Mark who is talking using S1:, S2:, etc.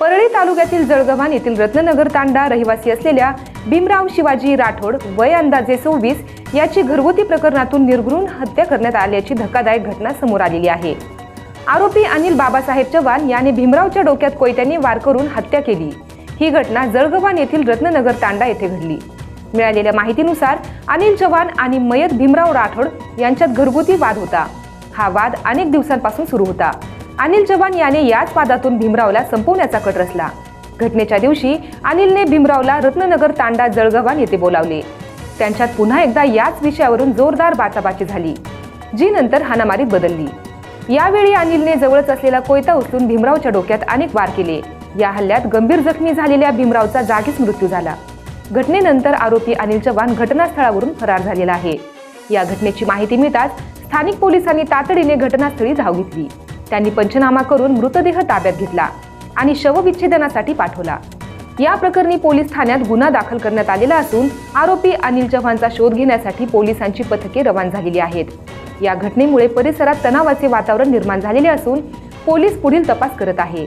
S1: परळी तालुक्यातील जळगव्हाण येथील रत्ननगर तांडा रहिवासी असलेल्या भीमराव शिवाजी राठोड वय अंदाजे सव्वीस याची घरगुती प्रकरणातून निर्घृण हत्या करण्यात आल्याची धक्कादायक घटना समोर आलेली आहे. आरोपी अनिल बाबासाहेब चव्हाण याने भीमरावच्या डोक्यात कोयत्याने वार करून हत्या केली. ही घटना जळगव्हाण येथील रत्ननगर तांडा येथे घडली. मिळालेल्या माहितीनुसार अनिल चव्हाण आणि मयत भीमराव राठोड यांच्यात घरगुती वाद होता. हा वाद अनेक दिवसांपासून सुरू होता. अनिल चव्हाण याने याच वादातून भीमरावला संपवण्याचा कट रचला. घटनेच्या दिवशी अनिलने भीमरावला रत्ननगर तांडा जळगव्हाण येथे बोलावले. त्यांच्यात पुन्हा एकदा याच विषयावरून जोरदार बाचाबाची झाली जी नंतर हानामारीत बदलली. यावेळी अनिलने जवळच असलेला कोयता उचलून भीमरावच्या डोक्यात अनेक वार केले. या हल्ल्यात गंभीर जखमी झालेल्या भीमरावचा जागीच मृत्यू झाला. घटनेनंतर आरोपी अनिल चव्हाण घटनास्थळावरून फरार झालेला आहे. या घटनेची माहिती मिळताच स्थानिक पोलिसांनी तातडीने घटनास्थळी धाव घेतली. त्यांनी पंचनामा करून मृतदेह ताब्यात घेतला आणि शवविच्छेदनासाठी पाठवला. या प्रकरणी पोलीस ठाण्यात गुन्हा दाखल करण्यात आलेला असून आरोपी अनिल चव्हाणचा शोध घेण्यासाठी पोलिसांची पथके रवान झालेली आहेत. या घटनेमुळे परिसरात तणावाचे वातावरण निर्माण झालेले असून पोलीस पुढील तपास करत आहे.